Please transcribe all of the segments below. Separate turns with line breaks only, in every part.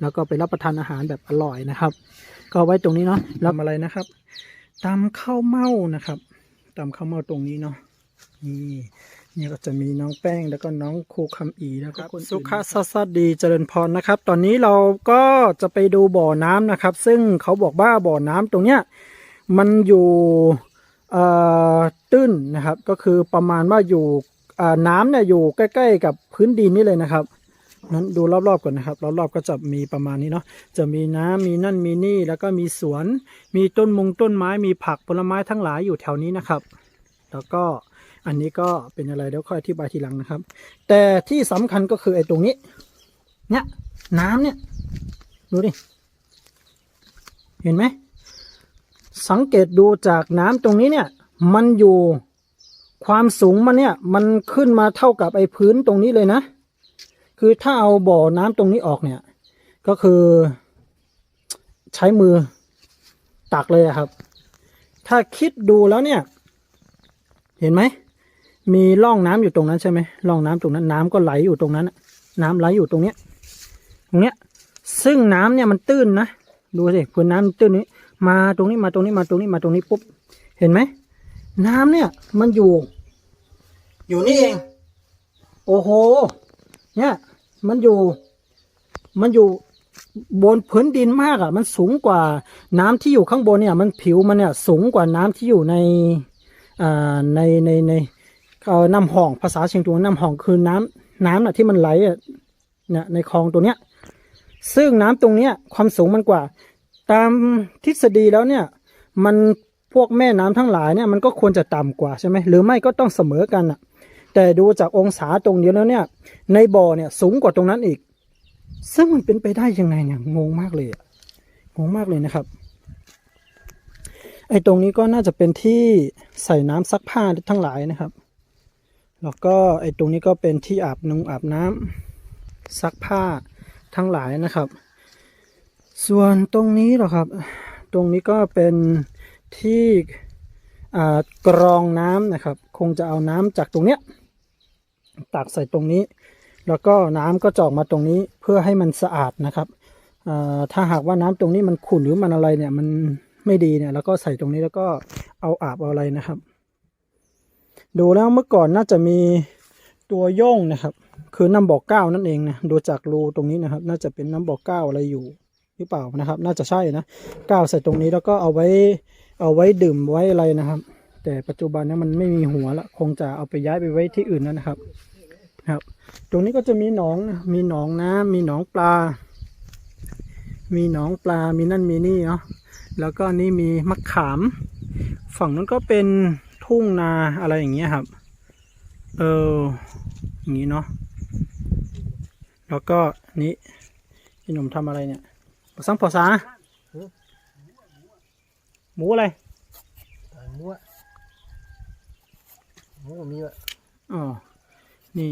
แล้วก็ไปรับประทานอาหารแบบอร่อยนะครับ ก็ไว้ตรงนี้เนาะรับอะไรนะครับตำข้าวเม่านะครับตำข้าวเม่าตรงนี้เนาะนี่นี่ก็จะมีน้องแป้งแล้วก็น้องครูคำอีแล้วก็คนสุขะสัสดีเจริญพรนะครับ ตอนนี้เราก็จะไปดูบ่อน้ำนะครับ ซึ่งเขาบอกว่าบ่อน้ำตรงเนี้ยมันอยู่เอ่อตื้นนะครับ ก็คือประมาณว่าอยู่อ่าน้ำเนี่ยอยู่ใกล้ ๆ กับพื้นดินนี่เลยนะครับ นั้นดูรอบๆก่อนนะครับรอบๆก็จะมีประมาณนี้เนาะจะมีน้ำมีนั่นมีนี่แล้วก็มีสวน มีต้นมงต้นไม้มีผักผลไม้ทั้งหลายอยู่แถวนี้นะครับ แล้วก็อันนี้ก็เป็นอะไรเดี๋ยวค่อยอธิบายทีหลังนะครับ แต่ที่สำคัญก็คือไอ้ตรงนี้ เนี่ยน้ำเนี่ยดูดิเห็นไหมสังเกตดูจากน้ำตรงนี้เนี่ย มันอยู่ความสูงมันเนี่ย มันขึ้นมาเท่ากับไอ้พื้นตรงนี้เลยนะ คือถ้าเอาบ่อน้ำตรงนี้ออกเนี่ย ก็คือ ใช้มือตักเลยครับ ถ้าคิดดูแล้วเนี่ย เห็นไหม มีร่องน้ำอยู่ตรงนั้นใช่ไหมร่องน้ำตรงนั้น น้ำก็ไหลอยู่ตรงนั้นน่ะน้ำไหลอยู่ตรงเนี้ยตรงเนี้ย ซึ่งน้ำเนี่ยมันตื้นนะดูสิพื้นน้ำตื้นนี้ มาตรงนี้มาตรงนี้มาตรงนี้มาตรงนี้ปุ๊บเห็นไหมน้ำเนี่ยมันอยู่ อยู่นี่เอง โอ้โห เนี่ย มันอยู่ มันอยู่บนพื้นดินมากอะ มันสูงกว่าน้ำที่อยู่ข้างบนเนี่ย มันผิวมันเนี่ยสูงกว่าน้ำที่อยู่ในอ่าในในในเอ่อน้ำห้องภาษาเชียงตุงน้ำห้องคือน้ำน้ำน่ะที่มันไหลอะเนี่ยในคลองตัวเนี้ย ซึ่งน้ำตรงเนี้ยความสูงมันกว่า ตามทฤษฎีแล้วเนี่ย มันพวกแม่น้ำทั้งหลายเนี่ยมันก็ควรจะต่ำกว่าใช่ไหมหรือไม่ก็ต้องเสมอกันอะ แต่ดูจากองศาตรงนี้แล้วเนี่ย ในบ่อเนี่ยสูงกว่าตรงนั้นอีก ซึ่งมันเป็นไปได้ยังไงเนี่ยงงมากเลยอะงงมากเลยนะครับไอ้ตรงนี้ก็น่าจะเป็นที่ใส่น้ำซักผ้าทั้งหลายนะครับ แล้วก็ไอ้ตรงนี้ก็เป็นที่อาบนุงอาบน้ำซักผ้าทั้งหลายนะครับ ส่วนตรงนี้หรอครับ ตรงนี้ก็เป็นที่กรองน้ำนะครับ คงจะเอาน้ำจากตรงเนี้ย ตักใส่ตรงนี้ แล้วก็น้ำก็จอกมาตรงนี้เพื่อให้มันสะอาดนะครับถ้าหากว่าน้ำตรงนี้มันขุ่นหรือมันอะไรเนี่ยมันไม่ดีเนี่ยแล้วก็ใส่ตรงนี้แล้วก็เอาอาบเอาอะไรนะครับ ดูแล้วเมื่อก่อนน่าจะมีตัวย่งนะครับ คือน้ำบอกเก้านั่นเองนะดูจากรูตรงนี้นะครับ น่าจะเป็นน้ำบอกเก้าอะไรอยู่หรือเปล่านะครับ น่าจะใช่นะก้าวใส่ตรงนี้แล้วก็เอาไว้เอาไว้ดื่มไว้อะไรนะครับ แต่ปัจจุบันนี้มันไม่มีหัวละคงจะเอาไปย้ายไปไว้ที่อื่นแล้วนะครับครับ ตรงนี้ก็จะมีหนองนะมีหนองน้ำมีหนองปลา มีหนองปลามีนั่นมีนี่เนาะแล้วก็นี่มีมะขาม ฝั่งนั้นก็เป็นทุ่งนาอะไรอย่างเงี้ยครับ เอออย่างนี้เนาะแล้วก็นี่พี่หนุ่มทำอะไรเนี่ยปสังปอสาหมูอะไร
หมูอะ หมูก็มีอะ
อ๋อ นี่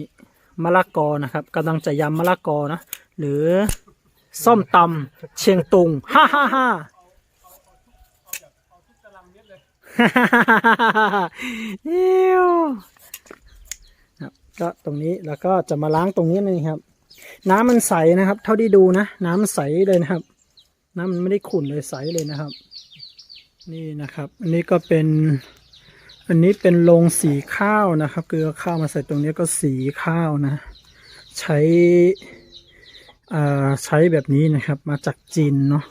มะละกอนะครับกำลังจะยำมะละกอนะ หรือส้มตำเชียงตุง ฮ่าฮ่าฮ่าอิวครับก็ตรงนี้แล้วก็จะมาล้างตรงนี้นี่ครับ น้ำมันใสนะครับ เท่าที่ดูนะ น้ำมันใสเลยนะครับ น้ำมันไม่ได้ขุ่นเลยใสเลยนะครับ นี่นะครับ อันนี้ก็เป็น อันนี้เป็นโรงสีข้าวนะครับเกลือข้าวมาใส่ตรงนี้ก็สีข้าวนะ ใช้อ่าใช้แบบนี้นะครับมาจากจีนเนาะ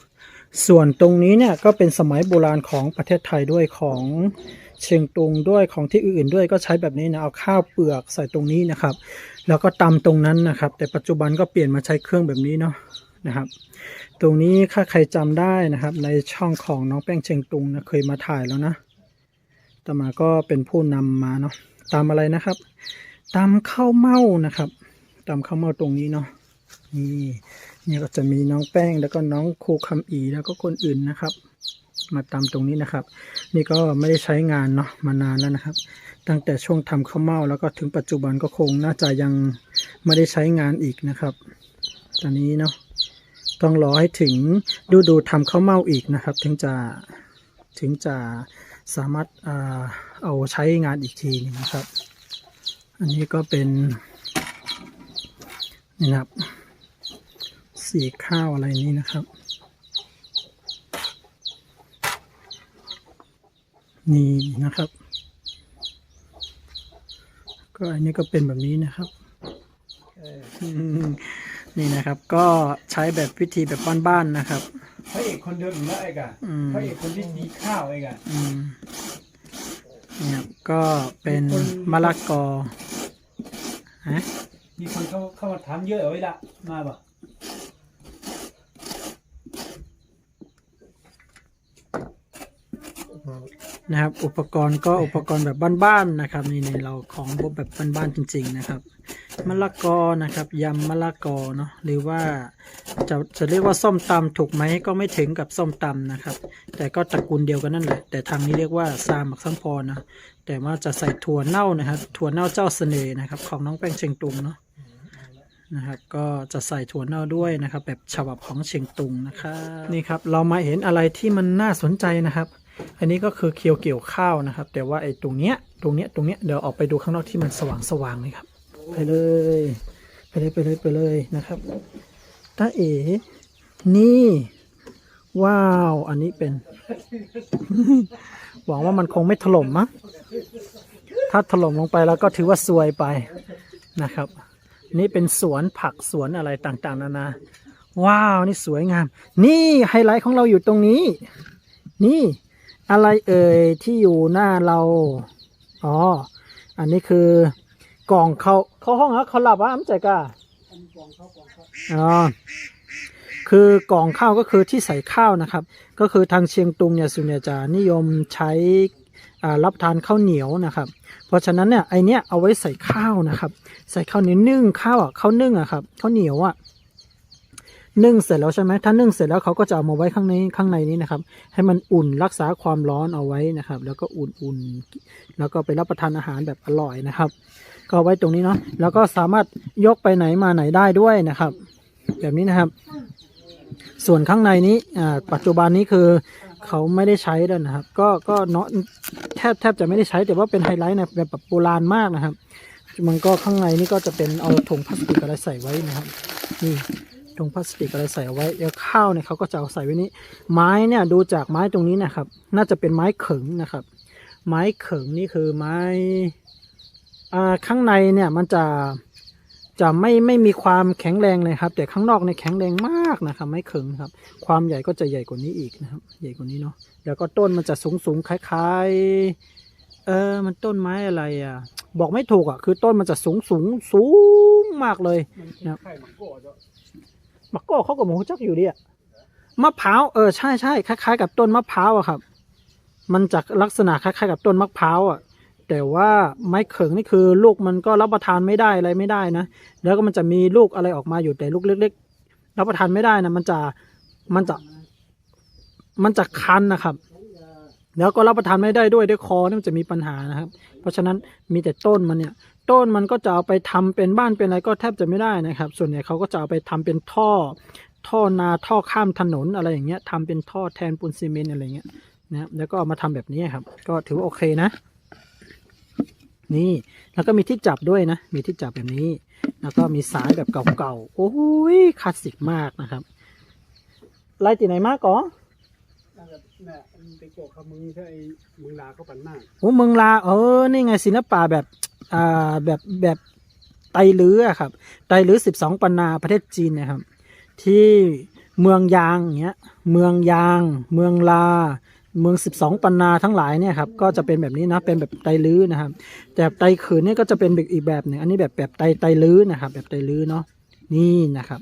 ส่วนตรงนี้เนี่ยก็เป็นสมัยโบราณของประเทศไทยด้วยของเชียงตุงด้วยของที่อื่นด้วยก็ใช้แบบนี้นะเอาข้าวเปลือกใส่ตรงนี้นะครับ แล้วก็ตำตรงนั้นนะครับ แต่ปัจจุบันก็เปลี่ยนมาใช้เครื่องแบบนี้เนาะนะครับ ตรงนี้ถ้าใครจำได้นะครับ ในช่องของน้องแป้งเชียงตุงนะเคยมาถ่ายแล้วนะ ตมาก็เป็นผู้นำมาเนาะตามอะไรนะครับ ตามข้าวเม่านะครับ ตามข้าวเม่าตรงนี้เนาะนี่เนี่ยก็จะมีน้องแป้งแล้วก็น้องครูคำอีแล้วก็คนอื่นนะครับ มาตามตรงนี้นะครับ นี่ก็ไม่ได้ใช้งานเนาะมานานแล้วนะครับ ตั้งแต่ช่วงทำข้าวเม่าแล้วก็ถึงปัจจุบันก็คงน่าจะยังไม่ได้ใช้งานอีกนะครับ ตอนนี้เนาะต้องรอให้ถึงดูดูทำข้าวเม่าอีกนะครับ ถึงจะถึงจะ สามารถอ่าเอาใช้งานอีกทีหนึงนะครับ อันนี้ก็เป็นนี่นะครับ สีข้าวอะไรนี้นะครับ นี่นะครับ ก็อันนี้ก็เป็นแบบนี้นะครับอืมนี่นะครับก็ใช้แบบวิธีแบบบ้านๆนะครับ
พระเอกคนเดิมอยู่แล้วไอ้กะ
อืม
พระเอกคนที่ดีข้าวไอ้กะ
อืมเนี่ยก็เป็นมะละกอฮะ
มีคนเข้าเข้ามาถามเยอะเอาไว้ละมาปะ
นะครับ อุปกรณ์ก็อุปกรณ์แบบบ้านๆนะครับนี่ในเราของแบบบ้านๆจริง ๆ นะครับมะละกอนะครับยำมะละกอเนาะหรือว่าจะจะเรียกว่าส้มตำถูกไหมก็ไม่ถึงกับส้มตำนะครับ แต่ก็ตระกูลเดียวกันนั่นแหละ แต่ทางนี้เรียกว่าซาหมักซัมพอนะแต่ว่าจะใส่ถั่วเน่านะครับ ถั่วเน่าเจ้าเสน่ห์นะครับ ของน้องแป้งเชียงตุงเนาะนะครับก็จะใส่ถั่วเน่าด้วยนะครับ แบบฉบับของเชียงตุงนะครับนี่ครับเรามาเห็นอะไรที่มันน่าสนใจนะครับ อันนี้ก็คือเคียวเกี่ยวข้าวนะครับ แต่ว่าไอ้ตรงเนี้ยตรงเนี้ยตรงเนี้ยเดี๋ยวออกไปดูข้างนอกที่มันสว่างสว่างๆเลยครับ ไปเลย ไปเลยไปเลยไปเลยนะครับตาเอ๋นี่ ว้าว อันนี้เป็น หวังว่ามันคงไม่ถล่มมั้งถ้าถล่มลงไปแล้วก็ถือว่าซวยไปนะครับ นี่เป็นสวนผักสวนอะไรต่างๆ นานา ว้าว นี่สวยงาม นี่ไฮไลท์ของเราอยู่ตรงนี้ นี่ อะไรเอ่ยที่อยู่หน้าเรา อ๋อ อันนี้คือกล่องเขาเขาห้องอะเขาหลับวะอ้ำใจกะอ๋อคือกล่องข้าวก็คือที่ใส่ข้าวนะครับ ก็คือทางเชียงตุงเนี่ยส่วนใหญ่จะนิยมใช้อ่ารับทานข้าวเหนียวนะครับ เพราะฉะนั้นเนี่ยไอเนี้ยเอาไว้ใส่ข้าวนะครับ ใส่ข้าวเหนียวนึ่งข้าวอะข้าวนึ่งอะครับข้าวเหนียวอะ นึ่งเสร็จแล้วใช่ไหมถ้านึ่งเสร็จแล้วเขาก็จะเอามาไว้ข้างในข้างในนี้นะครับ ให้มันอุ่นรักษาความร้อนเอาไว้นะครับ แล้วก็อุ่นๆแล้วก็ไปรับประทานอาหารแบบอร่อยนะครับ ก็ไว้ตรงนี้เนาะแล้วก็สามารถยกไปไหนมาไหนได้ด้วยนะครับ แบบนี้นะครับ ส่วนข้างในนี้อ่าปัจจุบันนี้คือเขาไม่ได้ใช้แล้วนะครับ ก็ก็เนาะแทบแทบจะไม่ได้ใช้แต่ว่าเป็นไฮไลท์ในแบบโบราณมากนะครับ มันก็ข้างในนี่ก็จะเป็นเอาถุงพลาสติกอะไรใส่ไว้นะครับนี่ ถุงพลาสติกอะไรใส่เอาไว้แล้วข้าวเนี่ยเขาก็จะเอาใส่ไว้นี้ ไม้เนี่ยดูจากไม้ตรงนี้นะครับ น่าจะเป็นไม้เขิงนะครับ ไม้เขิงนี่คือไม้อ่าข้างในเนี่ยมันจะจะไม่ไม่มีความแข็งแรงเลยครับ แต่ข้างนอกเนี่ยแข็งแรงมากนะครับ ไม้เขิงครับ ความใหญ่ก็จะใหญ่กว่านี้อีกนะครับ ใหญ่กว่านี้เนาะแล้วก็ต้นมันจะสูงสูงคล้าย ๆ เออมันต้นไม้อะไรอะ บอกไม่ถูกอะ คือต้นมันจะสูงสูงสูงมากเลย
มันไข่ห มักโก้จ้ะ
กอกเขาก็มองจักอยู่ดิอะมะพร้าวเออใช่ใช่คล้ายๆ กับต้นมะพร้าวอะครับ มันจะลักษณะคล้ายๆ กับต้นมะพร้าวอะแต่ว่าไม้เขิงนี่คือลูกมันก็รับประทานไม่ได้อะไรไม่ได้นะแล้วก็มันจะมีลูกอะไรออกมาอยู่แต่ลูกเล็ก ๆ รับประทานไม่ได้นะมันจะมันจะมันจะคันนะครับ แล้วก็รับประทานไม่ได้ด้วยด้วยคอเนี่ยมันจะมีปัญหานะครับ เพราะฉะนั้นมีแต่ต้นมันเนี่ย ต้นมันก็จะเอาไปทำเป็นบ้านเป็นอะไรก็แทบจะไม่ได้นะครับ ส่วนใหญ่เขาก็จะเอาไปทำเป็นท่อ ท่อนาท่อข้ามถนนอะไรอย่างเงี้ยทำเป็นท่อแทนปูนซีเมนต์อะไรเงี้ยนะแล้วก็เอามาทำแบบนี้ครับ ก็ถือว่าโอเคนะ นี่แล้วก็มีที่จับด้วยนะ มีที่จับแบบนี้ แล้วก็มีสายแบบเก่าๆโอ้ยคลาสสิกมากนะครับไล่ตีไหนมากก่อ
น่ะมันไปโกะเขามึงใช่มึงลาเขาปั่นหน้า
โอ้เมืองลาเออนี่ไงศิลปะแบบอ่าแบบแบบไตลื้ออะครับ ไตลื้อสิบสองปันนาประเทศจีนนะครับ ที่เมืองยางอย่างเงี้ยเมืองยาง เมืองลา เมืองสิบสองปันนาทั้งหลายเนี่ยครับก็จะเป็นแบบนี้นะเป็นแบบไตลื้อนะครับ แต่ไตขืนเนี่ยก็จะเป็นอีกแบบหนึ่งอันนี้แบบแบบไตไตลื้อนะครับ แบบไตลื้อเนาะนี่นะครับ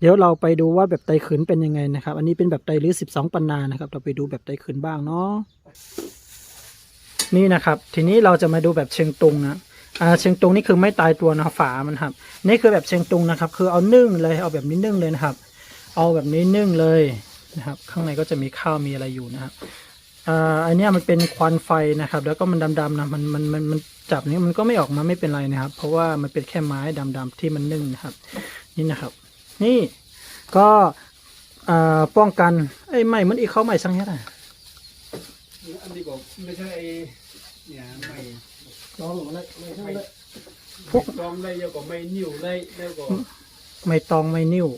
เดี๋ยวเราไปดูว่าแบบไตขืนเป็นยังไงนะครับ อันนี้เป็นแบบไตลื้อสิบสองปันนานะครับ เราไปดูแบบไตขืนบ้างเนาะนี่นะครับ ทีนี้เราจะมาดูแบบเชียงตุงนะอ่าเชียงตุงนี่คือไม่ตายตัวนะฝามันครับ นี่คือแบบเชียงตุงนะครับ คือเอานึ่งเลยเอาแบบนี้นึ่งเลยนะครับ เอาแบบนี้นึ่งเลยนะครับ ข้างในก็จะมีข้าวมีอะไรอยู่นะครับอ่าอันนี้มันเป็นควันไฟนะครับ แล้วก็มันดำๆนะมันมันมันมันจับนี้มันก็ไม่ออกมาไม่เป็นไรนะครับ เพราะว่ามันเป็นแค่ไม้ดำๆที่มันนึ่งนะครับ นี่นะครับ นี่ก็อ่าป้องกันไอ้ยไม่มันอีกเขาใหม่สังเฮ็ดอะ
อันนี้ก็ไม่ใช่ไอ้เนี่ยไม่
ลองเลยไม่ใช่เลย
พวกตองได้เยอะกว่าไม่นิ่วได้ได้กว่า
ไม่ตองไม่นิ้ว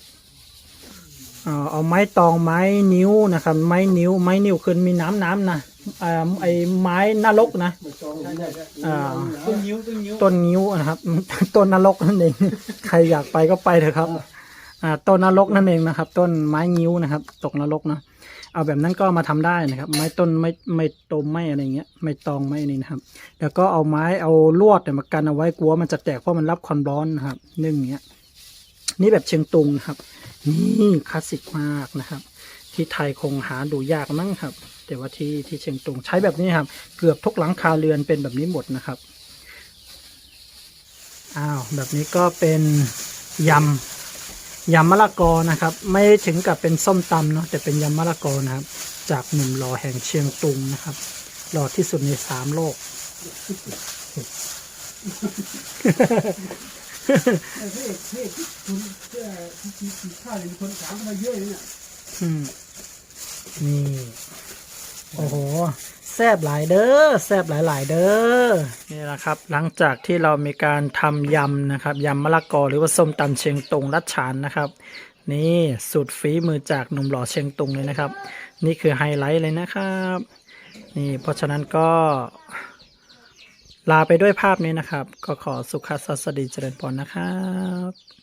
เอาเอาไม้ตองไม้นิ้วนะครับ ไม้นิ้ว ไม้นิ้วคือมีน้ำน้ำนะอ่าไอไม้นรกนะ
ไม่ต้องใช่ใช่ใช่
อ่า
ต้นนิ้วต้นนิ้ว
ต้นงิ้วนะครับต้นนรกนั่นเองใครอยากไปก็ไปเถอะครับอ่า ต้นนรกนั่นเองนะครับ ต้นไม้งิ้วนะครับ ตกนรกนะเอาแบบนั้นก็มาทำได้นะครับ ไม้ต้นไม้ไม่ตมไม้อะไรเงี้ยไม่ตองไม้นี่นะครับแล้วก็เอาไม้เอาลวดเนี่ยมากันเอาไว้กลัวมันจะแตกเพราะมันรับความร้อนนะครับนึ่งเงี้ยนี่แบบเชียงตุงนะครับ นี่คลาสสิกมากนะครับ ที่ไทยคงหาดูยากมั้งครับ แต่ว่าที่ที่เชียงตุงใช้แบบนี้ครับ เกือบทุกหลังคาเรือนเป็นแบบนี้หมดนะครับอ้าวแบบนี้ก็เป็นยำ ยำมะละกอนะครับ ไม่ถึงกับเป็นส้มตำเนาะแต่เป็นยำมะละกอนะครับ จากหนุ่มหล่อแห่งเชียงตุงนะครับ หล่อที่สุดในสามโลก
ไอ้พระเอกพระเอกที่คุณเสื้อที่ที่ข้าวมีคนถามมาเยอะเลยเนี่ย
อืมนี่ โอ้โห แซบหลายเด้อแซบหลายๆเด้อนี่แหละครับ หลังจากที่เรามีการทำยำนะครับยำมะละกอหรือว่าส้มตำเชียงตุงรัดฉานนะครับ นี่สูตรฝีมือจากหนุ่มหล่อเชียงตุงเลยนะครับ นี่คือไฮไลท์เลยนะครับนี่เพราะฉะนั้นก็ ลาไปด้วยภาพนี้นะครับ ก็ขอสุขสันต์สวัสดีเจริญพรนะครับ